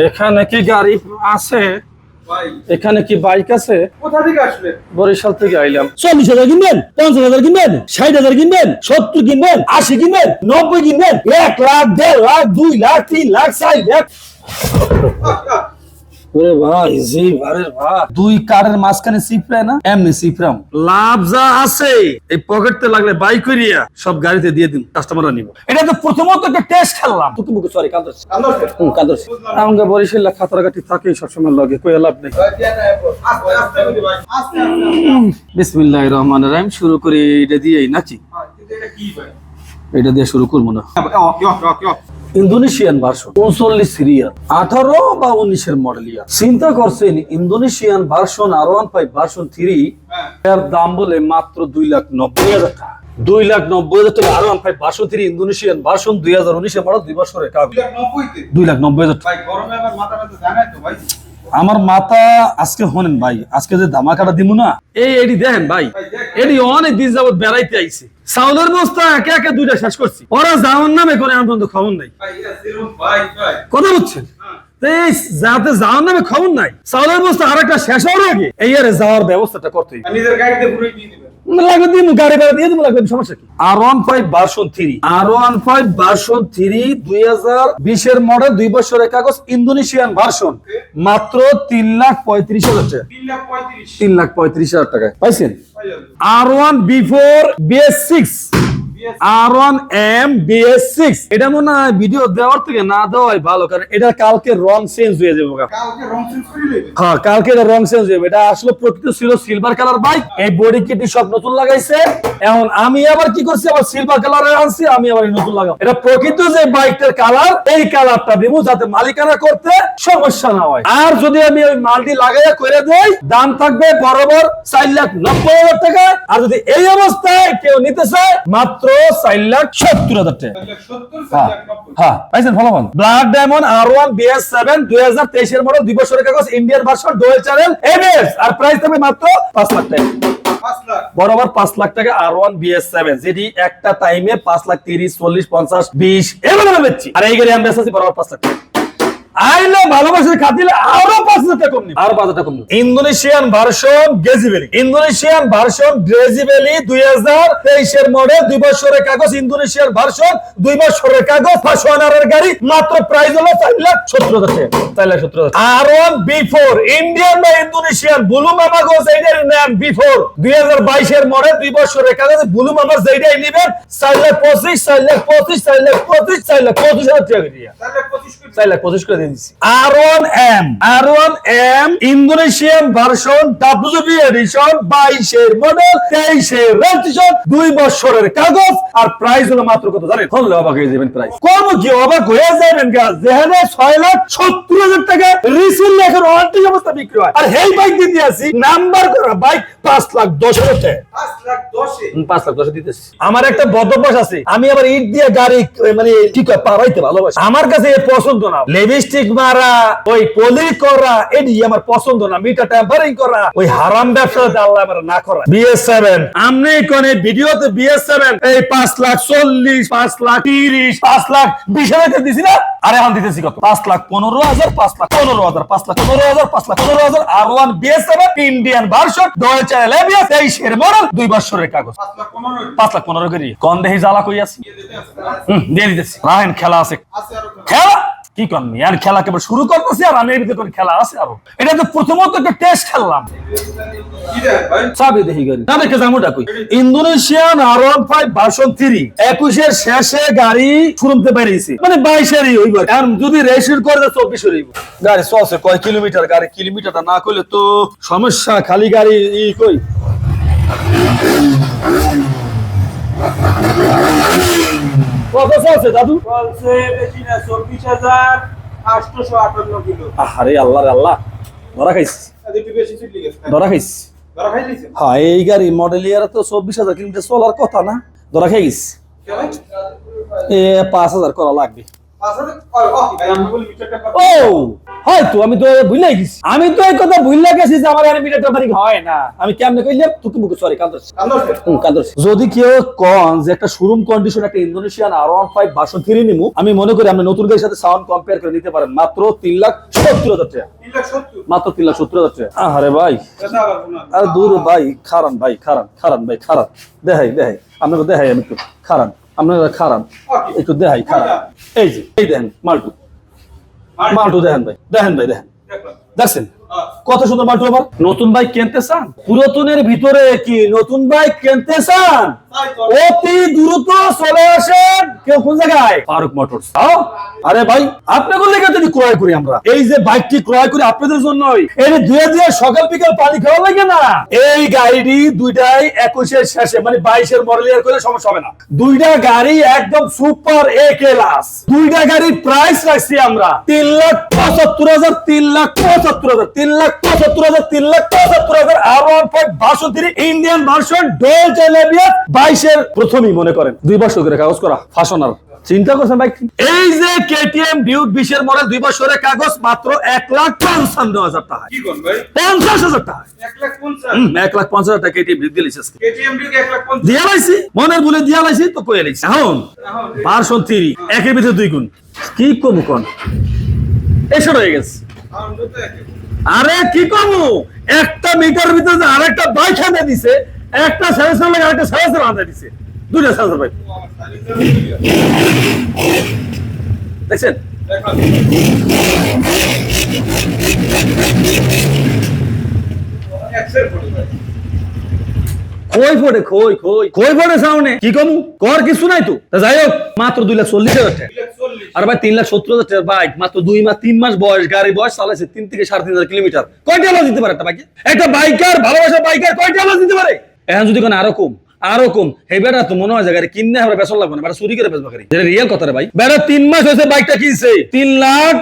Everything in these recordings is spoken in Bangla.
এখানে কি গাড়ি আছে? এখানে কি বাইক আছে? কোথা থেকে আসলেন বরিশাল থেকে আইলাম। চল্লিশ হাজার কিনবেন পঞ্চাশ হাজার কিনবেন ষাট হাজার কিনবেন সত্তর কিনবেন আশি কিনবেন নব্বই কিনবেন এক লাখ দেড় লাখ দুই লাখ তিন লাখ চার লাখ। ওরে ভাই জি ভারের ভাই দুই কারের মাঝখানে সিপরে না এমনি সিপরাম লাভ যা আছে এই পকেটতে লাগলে বাই করিয়া সব গাড়িতে দিয়ে দিন কাস্টমাররা নিব। এটা তো প্রথমত একটা টেস্ট খেললাম। তোকে বুকে সরি কান্দর কান্দর আমাকে বরিশাল খাতরাঘাটি থাকে সবসময় লাগে কই লাভ নেই। ভাই দিয়া না আস্তে আস্তে বলি ভাই আস্তে আস্তে বিসমিল্লাহির রহমানির রহিম শুরু করি এটা দিয়েই হ্যাঁ, এটা কি ভাই? এটা দিয়ে শুরু করব না। ইয়ো ইন্দোনেশিয়ান ভার্সন উনচল্লিশ সিরিয়াল আঠারো বা উনিশের মডেল ইয়ার চিন্তা করছেন Indonesian version R one five version three এর দাম বলে মাত্র দুই লাখ নব্বই হাজার টাকা। দুই লাখ নব্বই হাজার টাকা R one five version three Indonesian version দুই হাজার উনিশের মডেল দুই বছরের কাগজ। দুই লাখ নব্বই হাজার টাকা। আমার মাথা আজকে হনেন ভাই আজকে যে ধামাকাটা দিব না। এই এডি দেখেন ভাই এডি অনেক দিন যাবত বেড়াইতে আইছে। চাউলের বস্তা একে একে দুইটা শেষ করছি। ওরা যাওয়ার নামে করে আমার পর্যন্ত খবর নাই। ভাই এটা সেরকম ভাই ভাই কথা বলছেন? আমি এই যাতে যাওয়ার নামে খবর নাই চাউলের বস্তা আরেকটা শেষ হওয়ার আগে এই আরে যাওয়ার ব্যবস্থাটা করতে আর নিজের গাড়িতে লাগবে গাড়ি ভাড়া দিয়ে দিব লাগবে সমস্যা কি? R one five version three R one five version three দুই হাজার বিশের মডেল দুই বছরের কাগজ ইন্দোনেশিয়ান ভার্সন মাত্র তিন লাখ পঁয়ত্রিশ হাজার টাকা। তিন লাখ পঁয়ত্রিশ। হাজার টাকায়। পাইছেন? R one before BS six R one M BS six এটা মনে হয় ভিডিও দেওয়ার থেকে না দেওয়াই ভালো কারণ এটা কালকে রং চেঞ্জ হয়ে যাবে হ্যাঁ কালকে এটা রং চেঞ্জ হয়ে যাবে। এটা আসলে প্রকৃত ছিল সিলভার কালার বাইক এই বডি কিটি সব নতুন লাগাইছে। এখন আমি আবার কি করছি? আবার সিলভার কালার আনছি আমি আবার নতুন লাগাবো। এটা প্রকৃত যে বাইকটার কালার এই কালারটা দিব যাতে মালিকানা করতে সমস্যা না হয়। আর যদি আমি ওই মালটি লাগাইয়া করে দেই দাম থাকবে বরাবর চার লাখ নব্বই হাজার টাকা। আর যদি এই অবস্থায় কেউ নিতে চায় মাত্র চার লাখ সত্তর হাজার টাকা। হ্যাঁ ফলাফল? Black diamond R one BS seven দুই হাজার তেইশের মডেল দুই বছরের কাগজ Indian version dual channel MS আর প্রাইস থাকবে মাত্র পাঁচ লাখ টাকা। বরাবর পাঁচ লাখ টাকা আর ওয়ান বিএস সেভেন যেটি একটা টাইমে পাঁচ লাখ তিরিশ, চল্লিশ, পঞ্চাশ, বিশ এভাবে আর এই গাড়ি আমি বেচাচ্ছি বরাবর পাঁচ লাখ টাকা। আইলে ভালোবাসার খাতিলে আরও পাঁচ হাজার টাকা কম। আরও পাঁচ হাজার কম। ইন্দোনেশিয়ান ভার্সন গেজিবেলি। ইন্দোনেশিয়ান ভার্সন গ্রেজিবেলি দুই হাজার তেইশের মডেল দুই বছরের কাগজ। ইন্দোনেশিয়ান ভার্সন দুই বছরের কাগজ। পাঁচশো আনারের গাড়ি। মাত্র প্রাইস হলো চার লাখ সত্তর হাজার টাকা। চার লাখ সত্তর হাজার R one B four Indian বা ইন্দোনেশিয়ান বুলু মামা গোস এইটার নেন বি ফোর দুই হাজার বাইশের মডেল দুই বছরের কাগজ। বুলু মামা যেটাই নিবেন চার লাখ পঁচিশ চার লাখ পঁচিশ চার লাখ পঁচিশ চার লাখ পঁচিশ হাজার টাকা দিয়ে। চার লাখ পঁচিশ করে দিয়ে দিচ্ছি R one M R one M Indonesian version WB edition বাইশের মডেল তেইশের রেজিস্ট্রেশন দুই বছরের কাগজ আর প্রাইস হলো মাত্র কত জানেন? হলে অবাক হয়ে যাবেন প্রাইস কর্ম কি অবাক হয়ে যাবেন গাছ যেখানে ছয় লাখ সত্তর হাজার টাকা রিসিল ওয়ান্টিক অবস্থা বিক্রি হয়। আর এই বাইক দিতে আসি নাম্বার করা বাইক পাঁচ লাখ দশ হাজার পাঁচ লাখ দশে? দিতেছি। আমার একটা বদভ্যাস আছে। আমি আবার ইট দিয়ে গাড়ি মানে ঠিক পারাইতে ভালোবাসি। আমার কাছে এ পছন্দ না। লিপস্টিক মারা ওই পলি করা এটি আমার পছন্দ না। মিটার টেম্পারিং করা ওই হারাম ব্যবসা যাতে আল্লাহ আমার না করা বিএস সেভেন আমনি কোন ভিডিওতে বিএস সেভেন এই পাঁচ লাখ চল্লিশ পাঁচ লাখ তিরিশ পাঁচ লাখ বিশ হাজার দিছি না? আরে এখন দিতেছি কত? পাঁচ লাখ পনেরো হাজার পাঁচ লাখ পনেরো হাজার পাঁচ লাখ পনেরো হাজার পাঁচ লাখ পনেরো হাজার R one BS seven Indian version dual channel ABS তেইশের মডেল দুই বছরের কাগজ। পাঁচ লাখ পনেরো পাঁচ লাখ পনেরো করি কন দেহি জ্বালা কই আছি? দিয়ে আছে দিয়ে দিতেছি। রাহেন খেলা আছে। আছে আরও খেলা? কি করবি আর খেলা কেবল শুরু করতেছি আর আমি ভিতরে খেলা আছে আরও। এটা তো প্রথমত একটা টেস্ট খেললাম। ফাইভ থ্রি একুশের শেষে গাড়ি পেরেছি। মানে যদি করে চব্বিশ কিলোমিটার গাড়ি না করলে তো সমস্যা। খালি গাড়ি কই? কত চলছে দাদু। চলছে বেশি না চব্বিশ হাজার আটশোশো আটান্ন কিলো। আরে আল্লাহ। রে আল্লাহ ধরা খাইছি ধরা খাইছি হ্যাঁ এই গাড়ি মডেল ইয়ার তো চব্বিশ হাজার কিলোমিটার চলার কথা না। ধরা খাই গেছি এ পাঁচ হাজার করা লাগবে। আমি আমি আমি আমি। যদি কেউ কন যে একটা কন্ডিশন একটা ইন্দোনেশিয়ান আর ওয়ান ফাইভ নিমু, আমি মনে করি আপনি নতুন গাড়ির সাথে সাউন্ড কম্পেয়ার করে নিতে পারেন। মাত্র তিন লাখ সত্তর হাজার। মাত্র তিন লাখ সত্তর হাজার ভাই। আরে দূর ভাই, খারান ভাই, খারান খারান ভাই, খারান। দেখাই দেখাই। আপনাকে দেখাই আমি একটু। খারান। আপনারা খারাপ. একটু দেখাই খারাপ এই যে এই দেখেন মাল্টু মাল্টু দেখেন ভাই দেখেন ভাই দেখেন। দেখছেন। কত সুন্দর মাল্টু আমার নতুন বাইক কিনতে চান? পুরাতনের ভিতরে কি নতুন বাইক কিনতে চান? অতি দ্রুত চলে আসেন কেউ কোন জায়গায়? ফারুক মোটরস। আরে ভাই আপনাদের লেগে যদি ক্রয় করি আমরা। এই যে বাইকটি ক্রয় করি আপনাদের জন্যই। এই দুয়ে দুয়ে সকাল বিকাল পানি খাওয়া লাগে না? এই গাড়িটি দুইটাই একুশের শেষে মানে বাইশের মডেল ইয়ার করে সমস্যা হবে না। দুইটা গাড়ি একদম সুপার এ ক্লাস দুইটা গাড়ির প্রাইস রাখছি আমরা। তিন লাখ পঁচাত্তর হাজার তিন লাখ পঁচাত্তর হাজার। তিন লাখ পঁচাত্তর হাজার তিন লাখ পঁচাত্তর হাজার আর ওয়ান পয়েন্ট বাষট্টি ইন্ডিয়ান ভার্সন ডোয়েল টেলেবিয়া বাইশের প্রথমই মনে করেন। দুই বছর করে কাগজ করা ফাশনার চিন্তা করছেন ভাই? এই যে কেটিএম ডিউক বিশের মডেল দুই বছরের কাগজ মাত্র এক লাখ পঞ্চান্ন হাজার টাকা। কি কোন ভাই? পঞ্চাশ হাজার টাকা। এক লাখ পঞ্চাশ। হাজার টাকা কেটিএম ডিউক দিলিস। দিয়া লাইছি মনের বলে দিয়া লাইছি তো কয়ে লাইছি। এখন ভার্সন থ্রি একের ভিতরে দুই গুণ। কি কমু কোন? এসে রয়ে গেছে। আরে কি কমু একটা মিটার ভিতরে যে আরেকটা বাইক হাতে দিছে একটা লাগে আরেকটা হাতে দিছে দুইটা বাইক। দেখছেন। খই ফোটে খই খই খই ফোটে সামনে কি কমু কর কিছু নাই তো তা যাই হোক মাত্র দুই লাখ চল্লিশ হাজার টাকা। আর ভাই তিন লাখ সত্তর হাজার বাইক মাত্র দুই মাস, তিন মাস বয়স, গাড়ি বয়স চালাইছে তিন থেকে সাড়ে তিন হাজার কিলোমিটার। কয়টা আলো দিতে পারে একটা বাইকে একটা বাইকার, ভালোবাসা বাইকার, কয়টা আলো দিতে পারে? এখন যদি কোনো আরও কম আরও কম এই বেটা, তো মনে হয় যে কিনলে কিনে আমরা বেসন লাগবে না, বেটা, চুরি করে বেসবা গাড়ি। যেটা রিয়েল কথা রে ভাই। বেটা, তিন মাস হয়েছে বাইকটা কিনছে। তিন লাখ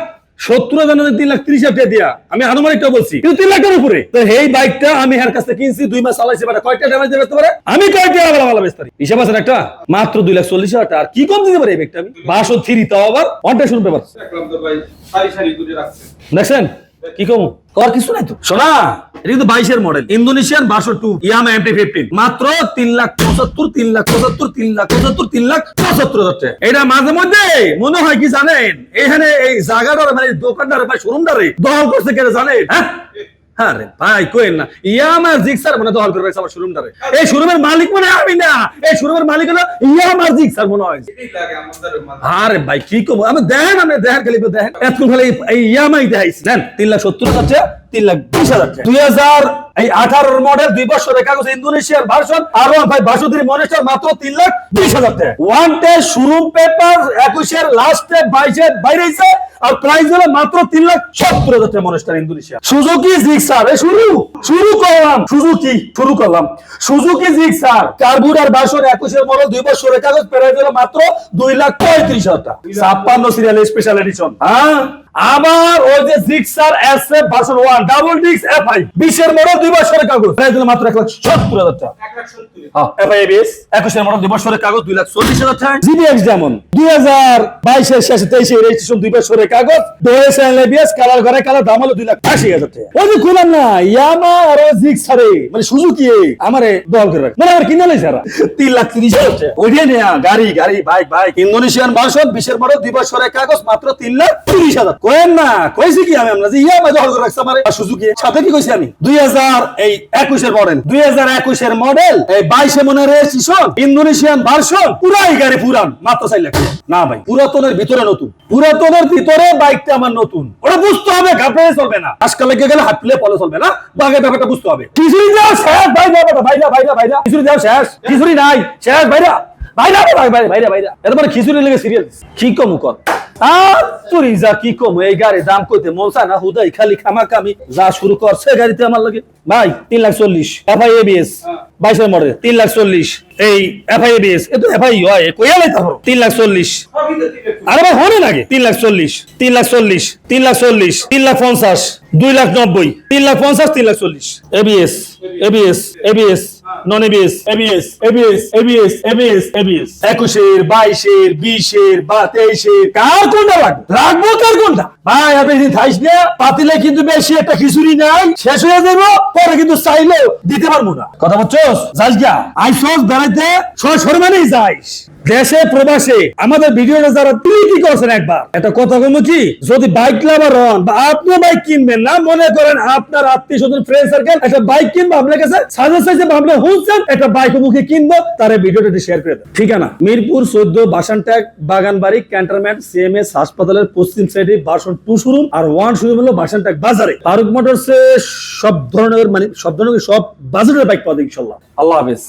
সত্তর হাজার তিন লাখ ত্রিশ হাজার দিয়া। আমি আনুমানিকটা বলছি। কিন্তু তিন লাখের উপরে। তো এই বাইকটা আমি হের কাছে কিনছি দুই মাস চালাইছি বেটা কয়টা ড্যামেজ দিয়ে পারে? আমি কয়টা ভালো ভালো বেচতে পারি হিসাব আছে একটা? মাত্র দুই লাখ চল্লিশ হাজার আর কি কম দিতে পারে এই বাইকটা আমি? বাসো থ্রি তাও আবার অনটা শুরু পেপার। দেখছেন? কি কম? কর কিছু নাই তো। শোনা এটা কিন্তু বাইশের মডেল ইন্দোনেশিয়ান বাসো টু ইয়ামা এমটি ফিফটিন মাত্র তিন লাখ পঁচাত্তর তিন লাখ পঁচাত্তর তিন লাখ পঁচাত্তর তিন লাখ পঁচাত্তর হাজার টাকা। এটা মাঝে মধ্যে মনে হয় কি জানেন? এখানে এই জায়গাটারে মানে দোকানদার বা শোরুমদারে দখল করছে কেন জানেন? হ্যাঁ? হ্যাঁ রে ভাই কোয়েন না। ইয়ামা জিক্সার মানে দখল করে রাখছে আমার শোরুমদারে এই শোরুমের মালিক মানে আমি না। এই শোরুমের মালিক হলো ইয়ামা জিক্সার মনে হয়। আরে ভাই, কি কম আমি দেখেন আমি দেখেন খালি দেখেন এতক্ষণ খালি এই ইয়ামাই দেখাইছি। দেন, তিন লাখ সত্তর হাজার তিন লাখ বিশ হাজার দুই হাজার এই আঠারোর মডেল দুই বছরের কাগজ, ইন্দোনেশিয়ার version R one five monitor মাত্র তিন লাখ বিশ হাজার ওয়ান টে শোরুম পেপার একুশের লাস্টে বাইশের বাইরে হইছে। আর প্রাইস হলো মাত্র তিন লাখ সত্তর হাজার টাকা মনিটর ইন্দোনেশিয়া। সুজুকি জিক্সার এ শুরু! শুরু করলাম। সুজুকি শুরু করলাম। সুজুকি জিক্সার কার্বুরার বাসন একুশের মডেল দুই বছরের কাগজ প্রাইস হলো মাত্র দুই লাখ পঁয়ত্রিশ হাজার টাকা। ছাপ্পান্ন সিরিয়াল স্পেশাল এডিশন হ্যাঁ? আবার ওই যে Gixxer S F version one double ডিক্স এফ আই বিশের মডেল দুই বছরের কাগজ। প্রাইস হলো মাত্র এক লাখ সত্তর হাজার টাকা। সত্তর। এফআইবিএস একুশের মডেল দুই বছরের কাগজ দুই লাখ চল্লিশ হাজার টাকা। জিডিএক্স যেমন। দুই হাজার বাইশের শেষে তেইশে রেজিস্ট্রেশন দুই বছরের কাগজ ডোয়েসেন এবিএস কালার ঘরে কালার দাম হলো দুই লাখ আশি হাজার টাকা। ওই যে খুলাম না ইয়ামা আর ওই জিক্সারে মানে সুজুকি আমারে দল করে রাখ। মানে আমার কিনা লইছে এরা। তিন লাখ তিরিশ হাজার টাকা। ওইটাই নেয়া গাড়ি গাড়ি বাইক বাইক। ইন্দোনেশিয়ান ভার্সন বিশের মডেল দুই বছরের কাগজ মাত্র তিন লাখ তিরিশ হাজার। কোয়েন না কইছি কি আমি আমরা যে ইয়ামা দখল করে রাখছে আমার। সুজুকি সাথে কি কইছি আমি? দুই হাজার এই একুশের মডেল দুই হাজার একুশের মডেল এই বাইশে মনে রেজিস্ট্রেশন ইন্দোনেশিয়ান ভার্সন পুরাই গাড়ি পুরান মাত্র চার লাখ না ভাই পুরাতনের ভিতরে নতুন। পুরাতনের ভিতরে বাইকটা আমার নতুন। ওটা বুঝতে হবে ঘাপড়ে চলবে না। আজকাল লেগে গেলে হাত তুলে পলে চলবে না বাঘের ব্যাপারটা বুঝতে হবে। খিচুড়ি যাও শেষ ভাই ব্যাপারটা ভাইরা ভাইরা ভাইরা খিচুড়ি যাও শেষ, খিচুড়ি নাই, শেষ, ভাইরা। ভাইরা ভাই ভাই ভাইরা ভাইরা। এর মানে খিচুড়ি লেগে সিরিয়াল কি কম আর তুই যা কি কম, এই গাড়ি দাম কইতে মনসা না হুদাই, খালি খামাকামি যা শুরু করছে গাড়িতে আমার ভাই, তিন লাখ চল্লিশ। এফআই এবিএস বাইশের মডেল, তিন লাখ চল্লিশ। এই এফআই এবিএস এ তো এফআই হয় কইয়া লাইতে হবে তিন লাখ চল্লিশ। আরে হনে লাগে তিন লাখ চল্লিশ, তিন লাখ চল্লিশ, তিন লাখ চল্লিশ, তিন লাখ পঞ্চাশ, দুই লাখ নব্বই, তিন লাখ পঞ্চাশ, তিন লাখ চল্লিশ। ABS ABS ABS non ABS ABS ABS ABS ABS ABS একুশের, বাইশের, বিশের বা তেইশের, কার কোনটা রাখব রাখব কার কোনটা? ভাই, আপনি যদি পাতিলে কিন্তু বেশি একটা খিচুড়ি নাই, শেষ হয়ে যাব পরে কিন্তু চাইলেও দিতে পারব না। কথা বলছো যাইস গা আইসোস বেড়াইতে সর মানেই যাইস। দেশে, প্রবাসে আমাদের ভিডিওটা যারা তুই কি করছেন একবার, একটা কথা বলব কি? যদি বাইক লাভার হন বা আপনি বাইক কিনবেন না, মনে করেন আপনার আত্মীয় স্বজন ফ্রেন্ড সার্কেল একটা বাইক কিনবো, আপনার কাছে সাজেস্ট হয়েছে আপনি শুনছেন একটা বাইক মুখে কিনবো, তার ভিডিওটা শেয়ার করে দেন। ঠিকানা মিরপুর, চোদ্দ বাসানট্যাগ বাগানবাড়ি, ক্যান্টনমেন্ট সিএমএস হাসপাতালের পশ্চিম সাইডে বাসন two showroom R one showroom হলো বাসানট্যাগ বাজারে। ফারুক মোটরস সব ধরনের মানে সব ধরনের, সব বাজারের বাইক পাওয়া যায় ইনশাল্লাহ। আল্লাহ হাফেজ।